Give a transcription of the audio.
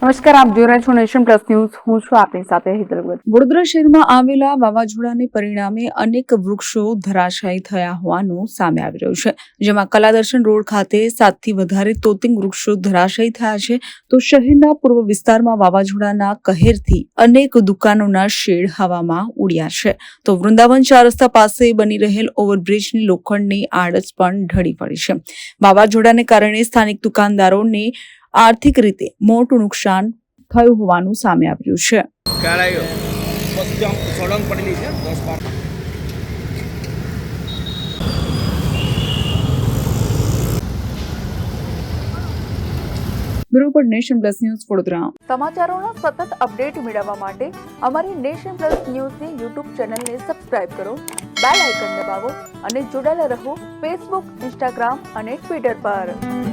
નમસ્કાર, આપ જોઈ રહ્યા છો નેશન પ્લસ ન્યૂઝ. હું છું આપની સાથે હિતલ વડોદરા શહેરમાં આવેલા વાવાઝોડાને પરિણામે અનેક વૃક્ષો ધરાશાયી થયા હોવાનું સામે આવી રહ્યું છે. જેમાં કલાદર્શન રોડ ખાતે સાતથી વધારે તોતિંગ વૃક્ષો ધરાશાયી થયા છે. તો શહેરના પૂર્વ વિસ્તારમાં વાવાઝોડાના કહેરથી અનેક દુકાનોના શેડ હવામાં ઉડ્યા છે. તો વૃંદાવન ચાર રસ્તા પાસે બની રહેલ ઓવરબ્રિજની લોખંડની આડસ પણ ઢળી પડી છે. વાવાઝોડાને કારણે સ્થાનિક દુકાનદારોને આર્થિક રીતે મોટું નુકસાન થયું હોવાનું સામે આવ્યું છે. ખ્યાલ આવ્યો? પછી આમ સળંગ પડેલી છે દસ બાર. Bureau nation plus news Vadodara. સમાચારોના સતત અપડેટ મેળવવા માટે અમારી નેશન પ્લસ ન્યૂઝની યુટ્યુબ ચેનલને સબસ્ક્રાઇબ કરો બેલ આઇકન દબાવો અને જોડાયેલા રહો ફેસબુક ઇન્સ્ટાગ્રામ અને ટ્વિટર પર.